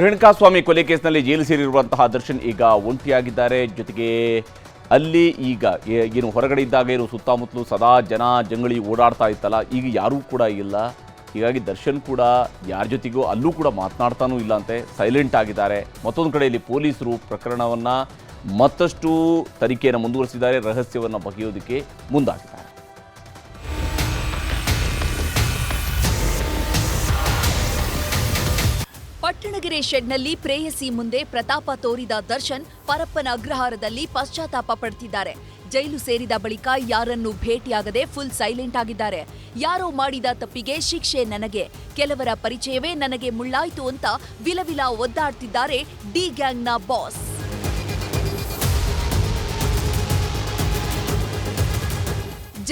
ರೇಣುಕಾಸ್ವಾಮಿ ಕೊಲೆ ಕೇಸ್ನಲ್ಲಿ ಜೈಲು ಸೇರಿರುವಂತಹ ದರ್ಶನ್ ಈಗ ಒಂಟಿಯಾಗಿದ್ದಾರೆ. ಜೊತೆಗೆ ಅಲ್ಲಿ ಈಗ ಏನು ಹೊರಗಡೆ ಇದ್ದಾಗ ಏನು ಸುತ್ತಮುತ್ತಲು ಸದಾ ಜನ ಜಂಗಳಿ ಓಡಾಡ್ತಾ ಇತ್ತಲ್ಲ, ಈಗ ಯಾರೂ ಕೂಡ ಇಲ್ಲ. ಹೀಗಾಗಿ ದರ್ಶನ್ ಕೂಡ ಯಾರ ಜೊತೆಗೂ ಅಲ್ಲೂ ಕೂಡ ಮಾತನಾಡ್ತಾನೂ ಇಲ್ಲ ಅಂತೆ ಸೈಲೆಂಟ್ ಆಗಿದ್ದಾರೆ. ಮತ್ತೊಂದು ಕಡೆಯಲ್ಲಿ ಪೊಲೀಸರು ಪ್ರಕರಣವನ್ನು ಮತ್ತಷ್ಟು ತನಿಖೆಯನ್ನು ಮುಂದುವರಿಸಿದ್ದಾರೆ, ರಹಸ್ಯವನ್ನು ಬಗೆಯೋದಕ್ಕೆ ಮುಂದಾಗಿದ್ದಾರೆ. ಶೆಡ್ನಲ್ಲಿ ಪ್ರೇಯಸಿ ಮುಂದೆ ಪ್ರತಾಪ ತೋರಿದ ದರ್ಶನ್ ಪರಪ್ಪನ ಅಗ್ರಹಾರದಲ್ಲಿ ಪಶ್ಚಾತ್ತಾಪ ಪಡ್ತಿದ್ದಾರೆ. ಜೈಲು ಸೇರಿದ ಬಳಿಕ ಯಾರನ್ನು ಭೇಟಿಯಾಗದೆ ಫುಲ್ ಸೈಲೆಂಟ್ ಆಗಿದ್ದಾರೆ. ಯಾರೋ ಮಾಡಿದ ತಪ್ಪಿಗೆ ಶಿಕ್ಷೆ ನನಗೆ. ಕೆಲವರ ಪರಿಚಯವೇ ನನಗೆ ಮುಳ್ಳಾಯ್ತು ಅಂತ ವಿಲವಿಲ ಒದ್ದಾಡ್ತಿದ್ದಾರೆ ಡಿ ಗ್ಯಾಂಗ್ನ ಬಾಸ್.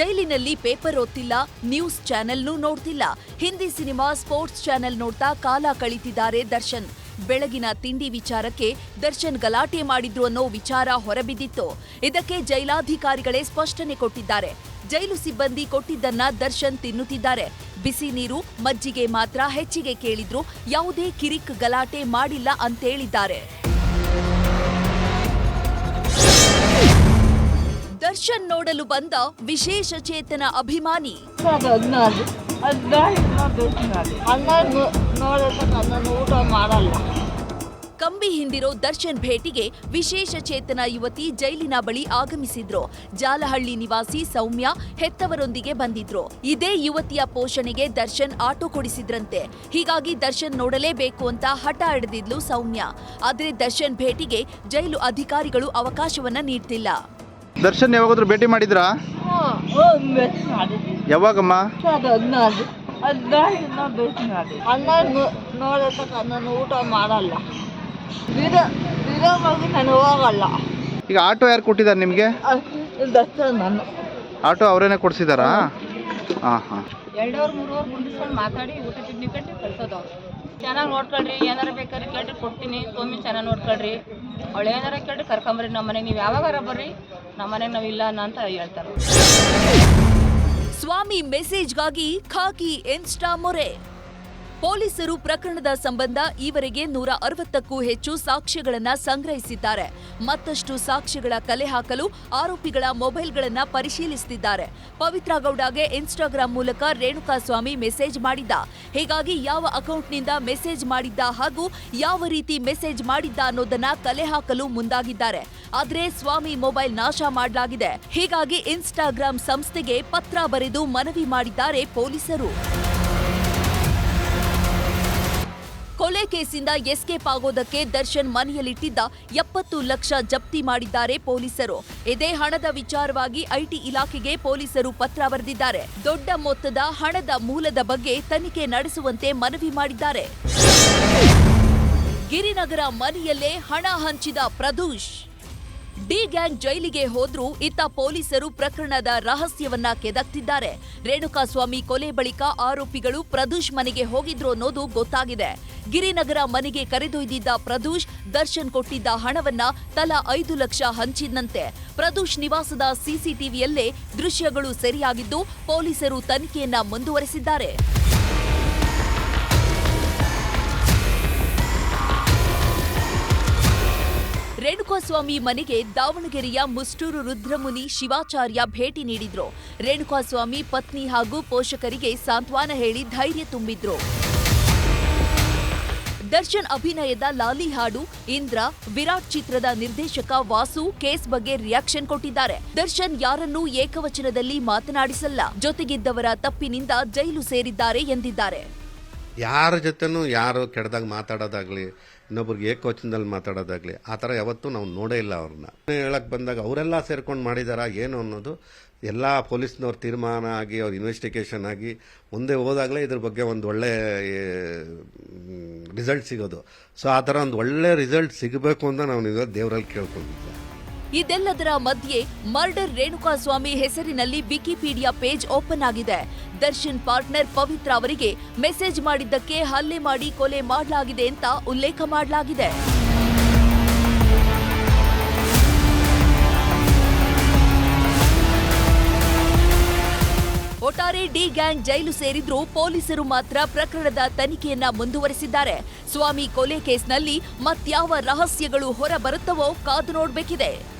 ಜೈಲಿನಲ್ಲಿ ಪೇಪರ್ ಓದ್ತಿಲ್ಲ, ನ್ಯೂಸ್ ಚಾನೆಲ್ನೂ ನೋಡ್ತಿಲ್ಲ. ಹಿಂದಿ ಸಿನಿಮಾ, ಸ್ಪೋರ್ಟ್ಸ್ ಚಾನೆಲ್ ನೋಡ್ತಾ ಕಾಲ ಕಳೀತಿದ್ದಾರೆ ದರ್ಶನ್. ಬೆಳಗಿನ ತಿಂಡಿ ವಿಚಾರಕ್ಕೆ ದರ್ಶನ್ ಗಲಾಟೆ ಮಾಡಿದ್ರು ಅನ್ನೋ ವಿಚಾರ ಹೊರಬಿದ್ದಿತ್ತು. ಇದಕ್ಕೆ ಜೈಲಾಧಿಕಾರಿಗಳೇ ಸ್ಪಷ್ಟನೆ ಕೊಟ್ಟಿದ್ದಾರೆ. ಜೈಲು ಸಿಬ್ಬಂದಿ ಕೊಟ್ಟಿದ್ದನ್ನ ದರ್ಶನ್ ತಿನ್ನುತ್ತಿದ್ದಾರೆ. ಬಿಸಿ ನೀರು, ಮಜ್ಜಿಗೆ ಮಾತ್ರ ಹೆಚ್ಚಿಗೆ ಕೇಳಿದ್ರು. ಯಾವುದೇ ಕಿರಿಕ್ ಗಲಾಟೆ ಮಾಡಿಲ್ಲ ಅಂತೇಳಿದ್ದಾರೆ ದರ್ಶನ್ ನೋಡಲು ಬಂದ ವಿಶೇಷ ಚೇತನ ಅಭಿಮಾನಿ. ಕಂಬಿ ಹಿಂದಿರೋ ದರ್ಶನ್ ಭೇಟಿಗೆ ವಿಶೇಷ ಚೇತನ ಯುವತಿ ಜೈಲಿನ ಬಳಿ ಆಗಮಿಸಿದ್ರು. ಜಾಲಹಳ್ಳಿ ನಿವಾಸಿ ಸೌಮ್ಯ ಹೆತ್ತವರೊಂದಿಗೆ ಬಂದಿದ್ರು. ಇದೇ ಯುವತಿಯ ಪೋಷಣೆಗೆ ದರ್ಶನ್ ಆಟೋ ಕೊಡಿಸಿದ್ರಂತೆ. ಹೀಗಾಗಿ ದರ್ಶನ್ ನೋಡಲೇಬೇಕು ಅಂತ ಹಠ ಹಿಡಿದಿದ್ಲು ಸೌಮ್ಯ. ಆದರೆ ದರ್ಶನ್ ಭೇಟಿಗೆ ಜೈಲು ಅಧಿಕಾರಿಗಳು ಅವಕಾಶವನ್ನ ನೀಡ್ತಿಲ್ಲ. ದರ್ಶನ್ ಯಾವಾಗಾದ್ರೂ ಭೇಟಿ ಮಾಡಿದ್ರಾ? ಯಾವಾಗಮ್ಮ? ಹನ್ನೆರಡು ನೋಡಿದ್ರೆ ನನ್ನನ್ನು ಊಟ ಮಾಡಲ್ಲ. ಬಿಡ ಬಿಡೋವಾಗಿ ನಾನು ಹೋಗಲ್ಲ. ಈಗ ಆಟೋ ಯಾರು ಕೊಟ್ಟಿದ್ದಾರೆ ನಿಮಗೆ? ದರ್ಶನ್ ನಾನು ಆಟೋ ಅವರೇನೆ ಕೊಡ್ಸಿದಾರಾ? ಹಾಂ ಹಾಂ. ಎರಡೂವರೆ ಮೂರುವರೆ ಮುಂದಿಸ್ಕೊಂಡು ಮಾತಾಡಿ ಊಟ ತಿಂಡಿ ಕಟ್ಟಿ ಕಳ್ಸೋದು ಚೆನ್ನಾಗಿ ನೋಡ್ಕೊಳ್ರಿ ಏನಾರ ಬೇಕಾದ್ರೆ ಕೇಳ್ರಿ ಕೊಡ್ತೀನಿ. ಸ್ವಾಮಿ ಚೆನ್ನಾಗಿ ನೋಡ್ಕೊಳ್ರಿ. ಅವಳು ಏನಾರ ಕೇಳಿ ಕರ್ಕೊಂಬರ್ರಿ ನಮ್ಮ ಮನೆಗೆ. ನೀವು ಯಾವಾಗಾರ ಬರ್ರಿ, ನಮ್ಮ ಮನೆಗೆ ನಾವು ಇಲ್ಲ ಅಂತ ಹೇಳ್ತಾರೆ. ಸ್ವಾಮಿ ಮೆಸೇಜ್ಗಾಗಿ ಖಾಕಿ ಇನ್ಸ್ಟಾ ಮೊರೆ. ಪೊಲೀಸರು ಪ್ರಕರಣದ ಸಂಬಂಧ ಈವರೆಗೆ ನೂರ ಅರವತ್ತಕ್ಕೂ ಹೆಚ್ಚು ಸಾಕ್ಷ್ಯಗಳನ್ನು ಸಂಗ್ರಹಿಸಿದ್ದಾರೆ. ಮತ್ತಷ್ಟು ಸಾಕ್ಷ್ಯಗಳ ಕಲೆ ಹಾಕಲು ಆರೋಪಿಗಳ ಮೊಬೈಲ್ಗಳನ್ನು ಪರಿಶೀಲಿಸುತ್ತಿದ್ದಾರೆ ಪವಿತ್ರ ಗೌಡಗೆ ಇನ್ಸ್ಟಾಗ್ರಾಂ ಮೂಲಕ ರೇಣುಕಾಸ್ವಾಮಿ ಮೆಸೇಜ್ ಮಾಡಿದ್ದ. ಹೀಗಾಗಿ ಯಾವ ಅಕೌಂಟ್ನಿಂದ ಮೆಸೇಜ್ ಮಾಡಿದ್ದ ಹಾಗೂ ಯಾವ ರೀತಿ ಮೆಸೇಜ್ ಮಾಡಿದ್ದ ಅನ್ನೋದನ್ನ ಕಲೆ ಹಾಕಲು ಮುಂದಾಗಿದ್ದಾರೆ. ಆದರೆ ಸ್ವಾಮಿ ಮೊಬೈಲ್ ನಾಶ ಮಾಡಲಾಗಿದೆ. ಹೀಗಾಗಿ ಇನ್ಸ್ಟಾಗ್ರಾಂ ಸಂಸ್ಥೆಗೆ ಪತ್ರ ಬರೆದು ಮನವಿ ಮಾಡಿದ್ದಾರೆ ಪೊಲೀಸರು. ಕೊಲೆ ಕೇಸಿಂದ ಎಸ್ಕೇಪ್ ಆಗೋದಕ್ಕೆ ದರ್ಶನ್ ಮನೆಯಲ್ಲಿಟ್ಟಿದ್ದ ಎಪ್ಪತ್ತು ಲಕ್ಷ ಜಪ್ತಿ ಮಾಡಿದ್ದಾರೆ ಪೊಲೀಸರು. ಇದೇ ಹಣದ ವಿಚಾರವಾಗಿ ಐಟಿ ಇಲಾಖೆಗೆ ಪೊಲೀಸರು ಪತ್ರ ಬರೆದಿದ್ದಾರೆ. ದೊಡ್ಡ ಮೊತ್ತದ ಹಣದ ಮೂಲದ ಬಗ್ಗೆ ತನಿಖೆ ನಡೆಸುವಂತೆ ಮನವಿ ಮಾಡಿದ್ದಾರೆ. ಗಿರಿನಗರ ಮನೆಯಲ್ಲೇ ಹಣ ಹಂಚಿದ ಪ್ರದೂಷ್. ಡಿ ಗ್ಯಾಂಗ್ ಜೈಲಿಗೆ ಹೋದ್ರೂ ಇತ್ತ ಪೊಲೀಸರು ಪ್ರಕರಣದ ರಹಸ್ಯವನ್ನ ಕೆದಕ್ತಿದ್ದಾರೆ. ರೇಣುಕಾಸ್ವಾಮಿ ಕೊಲೆ ಬಳಿಕ ಆರೋಪಿಗಳು ಪ್ರದೂಷ್ ಮನೆಗೆ ಹೋಗಿದ್ರು ಅನ್ನೋದು ಗೊತ್ತಾಗಿದೆ. ಗಿರಿನಗರ ಮನೆಗೆ ಕರೆದೊಯ್ದಿದ್ದ ಪ್ರದೂಷ್ ದರ್ಶನ್ ಕೊಟ್ಟಿದ್ದ ಹಣವನ್ನ ತಲಾ ಐದು ಲಕ್ಷ ಹಂಚಿದ್ದಂತೆ ಪ್ರದೂಷ್ ನಿವಾಸದ ಸಿಸಿಟಿವಿಯಲ್ಲೇ ದೃಶ್ಯಗಳು ಸೆರೆಯಾಗಿದ್ದು ಪೊಲೀಸರು ತನಿಖೆಯನ್ನ ಮುಂದುವರೆಸಿದ್ದಾರೆ. ರೇಣುಕಾಸ್ವಾಮಿ ಮನೆಗೆ ದಾವಣಗೆರೆಯ ಮುಷ್ಟೂರು ರುದ್ರಮುನಿ ಶಿವಾಚಾರ್ಯ ಭೇಟಿ ನೀಡಿದ್ರು. ರೇಣುಕಾಸ್ವಾಮಿ ಪತ್ನಿ ಹಾಗೂ ಪೋಷಕರಿಗೆ ಸಾಂತ್ವನ ಹೇಳಿ ಧೈರ್ಯ ತುಂಬಿದ್ರು. ದರ್ಶನ್ ಅಭಿನಯದ ಲಾಲಿ ಹಾಡು, ಇಂದ್ರ, ವಿರಾಟ್ ಚಿತ್ರದ ನಿರ್ದೇಶಕ ವಾಸು ಕೇಸ್ ಬಗ್ಗೆ ರಿಯಾಕ್ಷನ್ ಕೊಟ್ಟಿದ್ದಾರೆ. ದರ್ಶನ್ ಯಾರನ್ನೂ ಏಕವಚನದಲ್ಲಿ ಮಾತನಾಡಿಸಲ್ಲ, ಜೊತೆಗಿದ್ದವರ ತಪ್ಪಿನಿಂದ ಜೈಲು ಸೇರಿದ್ದಾರೆ ಎಂದಿದ್ದಾರೆ. ಯಾರ ಜೊತೆನೂ ಯಾರು ಕೆಡ್ದಾಗ ಮಾತಾಡೋದಾಗ್ಲಿ, ಇನ್ನೊಬ್ರಿಗೆ ಏಕವಚನದಲ್ಲಿ ಮಾತಾಡೋದಾಗ್ಲಿ, ಆ ಥರ ಯಾವತ್ತೂ ನಾವು ನೋಡೇ ಇಲ್ಲ ಅವ್ರನ್ನ. ಹೇಳಕ್ಕೆ ಬಂದಾಗ ಅವರೆಲ್ಲ ಸೇರ್ಕೊಂಡು ಮಾಡಿದಾರ ಏನು ಅನ್ನೋದು ಎಲ್ಲ ಪೊಲೀಸ್ನವ್ರ ತೀರ್ಮಾನ ಆಗಿ, ಅವ್ರ ಇನ್ವೆಸ್ಟಿಗೇಷನ್ ಆಗಿ ಮುಂದೆ ಹೋದಾಗಲೇ ಇದ್ರ ಬಗ್ಗೆ ಒಂದು ಒಳ್ಳೆ ರಿಸಲ್ಟ್ ಸಿಗೋದು. ಸೊ ಆ ಥರ ಒಂದು ಒಳ್ಳೆ ರಿಸಲ್ಟ್ ಸಿಗಬೇಕು ಅಂತ ನಾವು ನಿಜ ದೇವರಲ್ಲಿ ಕೇಳ್ಕೊಂಡಿದ್ದೆ ಇದೆಲ್ಲದರ ಮಧ್ಯೆ ಮರ್ಡರ್ ರೇಣುಕಾಸ್ವಾಮಿ ಹೆಸರಿನಲ್ಲಿ ವಿಕಿಪೀಡಿಯಾ ಪೇಜ್ ಓಪನ್ ಆಗಿದೆ. ದರ್ಶನ್ ಪಾರ್ಟ್ನರ್ ಪವಿತ್ರ ಅವರಿಗೆ ಮೆಸೇಜ್ ಮಾಡಿದ್ದಕ್ಕೆ ಹಲ್ಲೆ ಮಾಡಿ ಕೊಲೆ ಮಾಡಲಾಗಿದೆ ಅಂತ ಉಲ್ಲೇಖ ಮಾಡಲಾಗಿದೆ. ಒಟ್ಟಾರೆ ಡಿ ಗ್ಯಾಂಗ್ ಜೈಲು ಸೇರಿದ್ರೂ ಪೊಲೀಸರು ಮಾತ್ರ ಪ್ರಕರಣದ ತನಿಖೆಯನ್ನ ಮುಂದುವರೆಸಿದ್ದಾರೆ. ಸ್ವಾಮಿ ಕೊಲೆ ಕೇಸ್ನಲ್ಲಿ ಮತ್ಯಾವ ರಹಸ್ಯಗಳು ಹೊರಬರುತ್ತವೋ ಕಾದು ನೋಡಬೇಕಿದೆ.